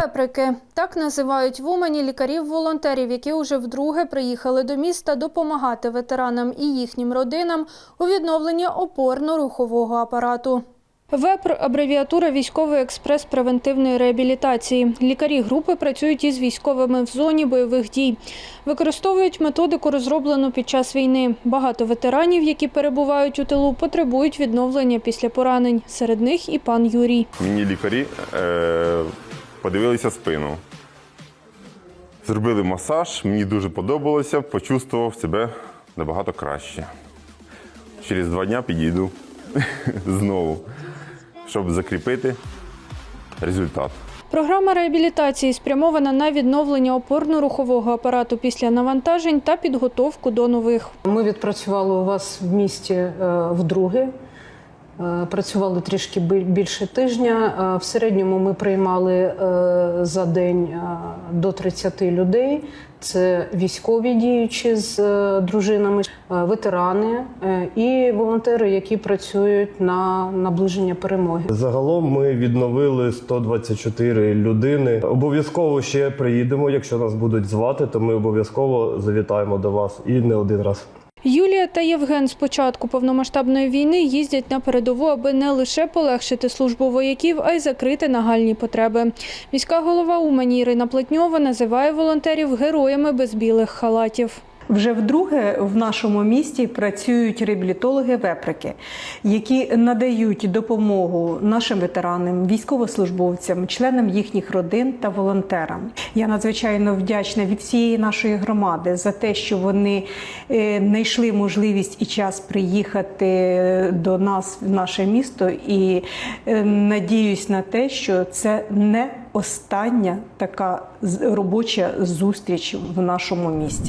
Веприки так називають в Умані лікарів-волонтерів, які уже вдруге приїхали до міста допомагати ветеранам і їхнім родинам у відновленні опорно-рухового апарату. ВЕПР – абревіатура військовий експрес превентивної реабілітації. Лікарі групи працюють із військовими в зоні бойових дій. Використовують методику, розроблену під час війни. Багато ветеранів, які перебувають у тилу, потребують відновлення після поранень. Серед них і пан Юрій. Мені лікарі е, подивилися спину. Зробили масаж, мені дуже подобалося, почувствував себе набагато краще. Через два дні підійду знову, щоб закріпити результат. Програма реабілітації спрямована на відновлення опорно-рухового апарату після навантажень та підготовку до нових. Ми відпрацювали у вас в місті е, вдруге. Е, Працювали трішки бі- більше тижня. Е, В середньому ми приймали е, за день до 30 людей. Це військові діючі з дружинами, ветерани і волонтери, які працюють на наближення перемоги. Загалом ми відновили 124 людини. Обов'язково ще приїдемо. Якщо нас будуть звати, то ми обов'язково завітаємо до вас і не один раз. Юлія та Євген з початку повномасштабної війни їздять на передову, аби не лише полегшити службу вояків, а й закрити нагальні потреби. Міська голова Умані Ірина Плетньова називає волонтерів героями без білих халатів. Вже вдруге в нашому місті працюють реабілітологи-веприки, які надають допомогу нашим ветеранам, військовослужбовцям, членам їхніх родин та волонтерам. Я надзвичайно вдячна від всієї нашої громади за те, що вони е, знайшли можливість і час приїхати до нас в наше місто, і е, надіюсь на те, що це не остання така робоча зустріч в нашому місті.